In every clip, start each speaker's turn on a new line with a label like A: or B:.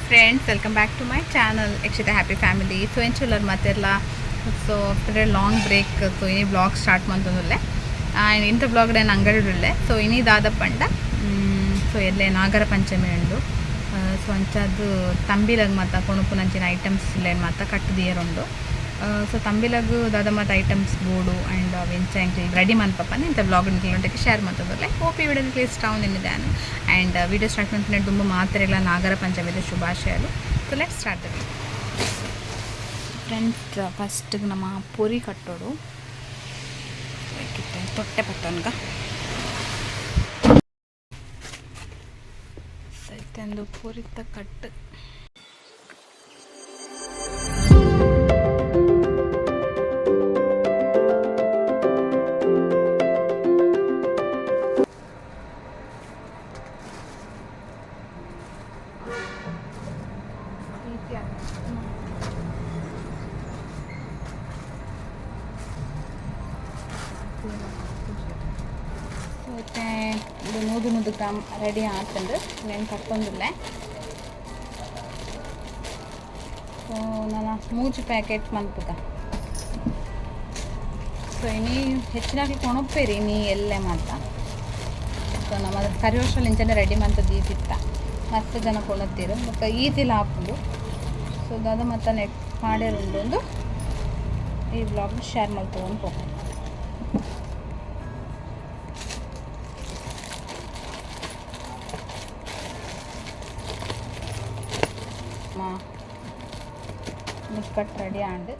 A: Friends welcome back to my channel Yakshita happy family so ಚಲೋ ಮತ್ತೆಲ್ಲ so after long break so ಇನಿ blog start ಮಂತಂದುಲ್ಲೆ ಇಂಥ blog నేను ಅಂಗಡಿಡುಲ್ಲೆ ಸೊ ಇನಿ ದಾದ ಪಂಡ ಸೊ ಎಲ್ಲೆ ನಾಗರ ಪಂಚಮಿ ಉಂಡು ಸೊ ಅಂಚದ್ದು ತಂಬಿಲಗ್ ಮಾತ ಕೊಣುಪುನಂಚಿನ ಐಟಮ್ಸ್ ಇಲ್ಲೇನು ಮಾತ ಕಟ್ಟುದಿಯರುಂಡು ಸೊ ತಂಬಿಲಗು ದಾದ ಮತ್ತು ಐಟಮ್ಸ್ ಬೋಡು ಆ್ಯಂಡ್ ವೆಂಚ ಎಂಕ್ಲಿ ರೆಡಿ ಮನ್ಪಪ್ಪನ ಇಂಥ ಬ್ಲಾಗ್ ಇಂಕ್ಲುಂಟಕ್ಕೆ ಶೇರ್ ಮಾಡ್ತದಲ್ಲ ಹೋಪ್ ಈ ವಿಡಿಯೋ ಪ್ಲೇಸ್ ಟೌನ್ ನಿನ್ನಿದ್ದಾನು ಆ್ಯಂಡ್ ವಿಡಿಯೋ ಸ್ಟಾರ್ಟ್ ಮಾಡ್ತೀನಿ ದುಂಬು ಮಾತ್ರೆಗಳ ನಾಗರ ಪಂಚಮದ ಶುಭಾಶಯಗಳು so let start friends first ನಮ್ಮ ಪುರಿ ಕಟ್ಟೋಡು ತೊಟ್ಟೆ ಪಟ್ಟನ್ಗ ಸೈತಂದು ಪೂರಿತ ಕಟ್ಟು. ಮತ್ತೆ ಇದು ನೂದು ನೂದು ಗ್ರಾಮ್ ರೆಡಿ ಆಗ್ತಂದು నేను ಕಟ್ಟೊಂದಿಲ್ಲ ಸೊ ನಾನು ಮೂಜು ಪ್ಯಾಕೆಟ್ ಮಲ್ಪುಗ ಸೊ ಇನಿ ಹೆಚ್ಚಿನಾಗಿ ಕೊಣಪ್ಪೇರಿ ನೀ ಎಲ್ಲೆ ಮಾತ ಸೊ ನಮ್ಮ ಕರಿ ವರ್ಷಲ್ಲಿ ಇಂಚನೆ ರೆಡಿ ಮಂತದ್ದು ಈತಿತ್ತ ಮಸ್ತ್ ಜನ ಕೊಣತ್ತೀರು. ಮತ್ತು ಈತಿಲ್ಲ ಹಾಪುದು ಸೊ ಅದು ಮತ್ತು ನೆಟ್ ಮಾಡಿರುಂಡು ಒಂದು ಈ ಬ್ಲಾಗ್ ಶೇರ್ ಮಾಡ್ಕೊಂಡು ಹೋಗೋಣ ಮುಕ್ಕಟ್ಟು ರೆಡಿ ಆಂಡ್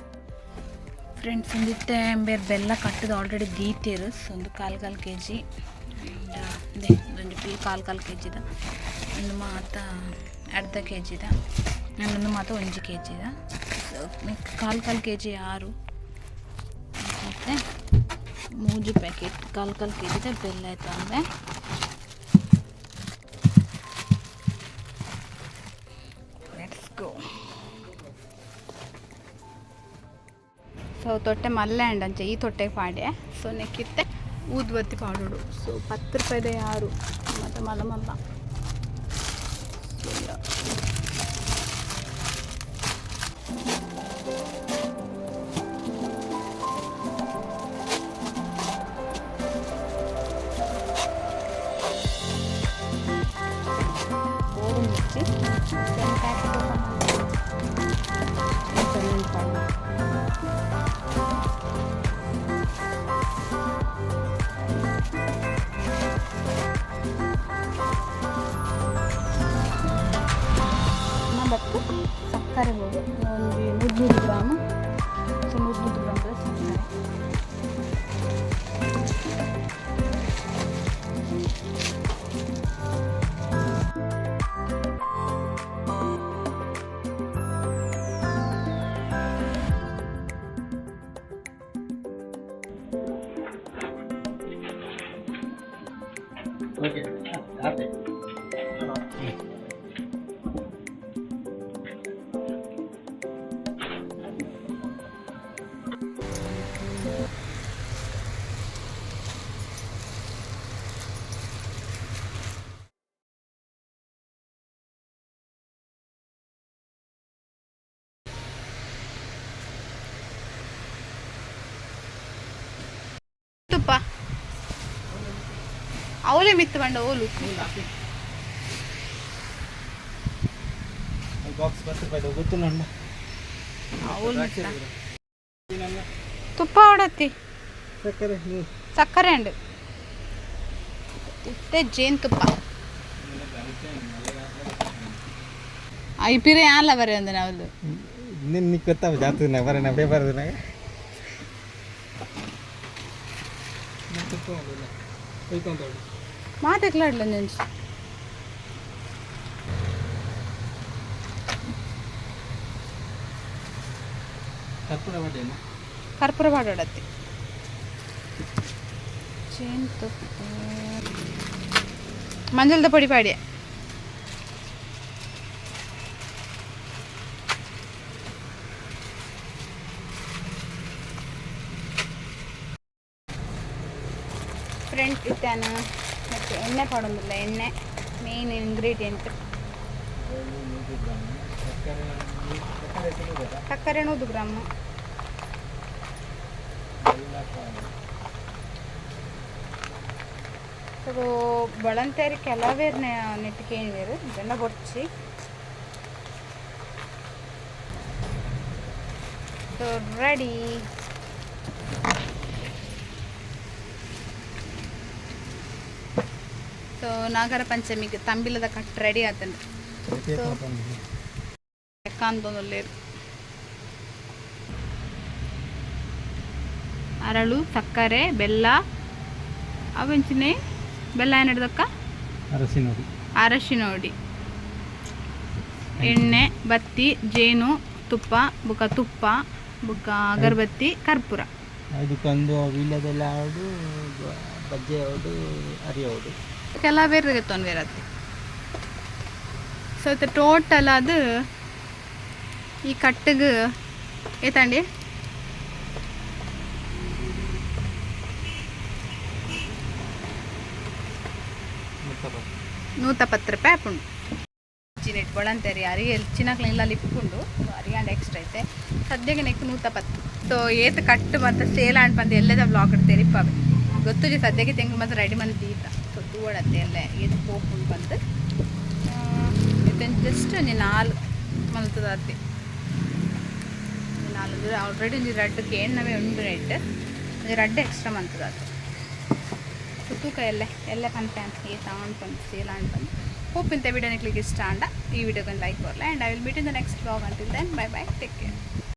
A: ಫ್ರೆಂಡ್ಸ್ ಒಂದಿತ್ತೆ ಬೇರೆ ಬೆಲ್ಲ ಕಟ್ಟದು ಆಲ್ರೆಡಿ ದೀತಿರು ಒಂದು ಕಾಲು ಕಾಲು ಕೆ ಜಿ ಇದೆ. ಒಂದು ಪಿ ಕಾಲು ಕಾಲು ಕೆ ಜಿದ ಒಂದು ಮಾತ ಅರ್ಧ ಕೆ ಜಿದ ಇನ್ನೊಂದು ಮಾತ ಒಂಜಿ ಕೆ ಜಿದ ಕಾಲು ಕಾಲು ಕೆ ಜಿ ಆರು ಮತ್ತು ಮೂಜು ಪ್ಯಾಕೆಟ್ ಕಾಲು ಕಾಲು ಕೆ ಜಿದ ಬೆಲ್ಲ ಆಯ್ತು ಅಂದರೆ ಲೆಟ್ಸ್ ಗೋ ಸೊ ತೊಟ್ಟೆ ಮಲ್ಲೆ ಅಂಡಂಚೆ ಈ ತೊಟ್ಟೆಗೆ ಪಾಡ್ಯ ಸೊ ನೆಕ್ಕಿತ್ತೆ ಊದ್ಬತ್ತಿ ಪಾಡೋಡು ಸೊ ಪತ್ತು ರೂಪಾಯಿದೆ ಯಾರು ಮತ್ತು ಮಲ್ಲ ಮಲ್ಲ ಸೊ ಯಾ- ಬೋರು ಮುಚ್ಚಿ ಒಂದು ಪ್ಯಾಕೆಟ್ ಓಪನ್ ಮಾಡಿ ಮತ್ತು ಸಕ್ಕರೆ ಬೋಡು ಒಂದು
B: Take
A: care. ಅವಲೇ ಮಿತ್ತು ಬಂಡ ಓಲು. ತುಪ್ಪ ಹೊಡತ್ತಿ
B: ಸಕ್ಕರೆ
A: ಅಂಡ್ ಮತ್ತೆ ಜೇನುತುಪ್ಪ ಐಪಿರೆ ಯಾಲ ಬರೀ ಒಂದು ನಾವು
B: ನಿನ್ನ ನೀ ಗೊತ್ತಾವ ಜಾತ್ರೆ ನಾ ಬರೋಣ ಪೇಪರ್ ದಿನಾಗ
A: ಮಾತೆಕ್ಲಾಡ್ಲ ನೆನ್ಸು
B: ಕರ್ಪೂರ ಬಡ್ಡೆನ
A: ಕರ್ಪೂರ ಬಾಡೋಡತ್ತಿ ಜೇನುತುಪ್ಪ ಮಂಜಲ್ದ ಪೊಡಿ ಪಾಡ್ಯ ಫ್ರೆಂಡ್ ಇಟ್ಟಾನ. ಮತ್ತು ಎಣ್ಣೆ ಕೊಡೋದಿಲ್ಲ ಎಣ್ಣೆ ಮೇನ್ ಇಂಗ್ರೀಡಿಯೆಂಟ್
B: ಸಕ್ಕರೆ
A: ನೂರು ಗ್ರಾಮ್. ಸೊ ಬಳಂತೇರಿ ಕೆಲವೇರು ನೆಟ್ಟಿಕೇಣಿವೇರು ಬೆಲ್ಲ ಬೊಡ್ಚಿ ಸೊ ರೆಡಿ ಸೊ ನಾಗರ ಪಂಚಮಿಗೆ ತಂಬಿಲದ ಕಟ್ ರೆಡಿ ಆತಂದ್ರೆ ಅರಳು ಸಕ್ಕರೆ ಬೆಲ್ಲ ಅವಂಚಿನೇ ಬೆಲ್ಲ ಏನು ಹಿಡ್ದಕ್ಕ? ಅರಸಿನೋಡಿ. ಎಣ್ಣೆ ಬತ್ತಿ ಜೇನು ತುಪ್ಪ ಬುಕ್ಕ ತುಪ್ಪ ಬುಕ್ಕ ಅಗರಬತ್ತಿ ಕರ್ಪೂರ.
B: ಅದಕ್ಕೊಂದು ವೀಳ್ಯದೆಲ್ಲ ಆಡು ಬಜ್ಜೆ ಆಡು ಅರಿಯ ಆಡು.
A: ಕೆಲ ಬೇರೆ ತೊಂದು ಬೇರೆ ಸೊ ಇದು ಟೋಟಲ್ ಅದು ಈ ಕಟ್ಟಿಗೆ ಏತಂಡಿ ನೂತ ಪತ್ತು ರೂಪಾಯಿ ಹಾಕೊಂಡು ಚಿನ್ನ ಇಟ್ಕೊಳ್ಳಂತೇರಿ ಅರಿಗೆ ಚಿನ್ನಕ್ಲೆಲ್ಲ ಲಿಪ್ಕೊಂಡು ಅರಿಯಾಂಡ್ ಎಕ್ಸ್ಟ್ರಾ ಐತೆ ಸದ್ಯಕ್ಕೆ ನೆಕ್ ನೂತ ಪತ್ತು ಸೊ ಏತ್ ಕಟ್ಟು ಮತ್ತು ಸೇಲ್ ಆಂಡ್ ಬಂದು ಎಲ್ಲದ ಬ್ಲಾಗ್ ಇಡ್ತೇರಿ ಪಾವೆ ಗೊತ್ತು ಜಿ ಸದ್ಯಕ್ಕೆ ತೆಂಗು ಮತ್ತು ರೆಡಿ ಮಂದಿ ದೀತ ಸೊ ಅಲ್ಲೇ ಇದು ಹೋಗ್ಕೊಂಡು ಬಂದು ಇದನ್ನು ಜಸ್ಟ್ ನೀನು ನಾಲ್ ಮಲ್ತದ ನೀನು ಅಂದ್ರೆ ಆಲ್ರೆಡಿ ಒಂಜಿ ರಡ್ಡು ಕೇಣ್ಣವೇ ಉಂಡು ರೆಡ್ ಅದು ರೆಡ್ ಎಕ್ಸ್ಟ್ರಾ ಮಂತದ ಅದು. ಸೊ ತೂಕ ಎಲ್ಲ ಎಲ್ಲ ಪಂತೆ ಅಂತ ಈ ತಗೊಂಡು ಬಂದು ಸೇಲ್ ಆಂಡ್ ಬಂದು ಹೋಪ್ ಇಂಥ ವಿಡಿಯೋ ನಿಕ್ಲಿಕ್ಕೆ ಇಷ್ಟ ಅಂಡ ಈ ವಿಡಿಯೋಗೊಂದು like ಕೊರಲ್ಲ and I will meet in the next blog until then bye bye take care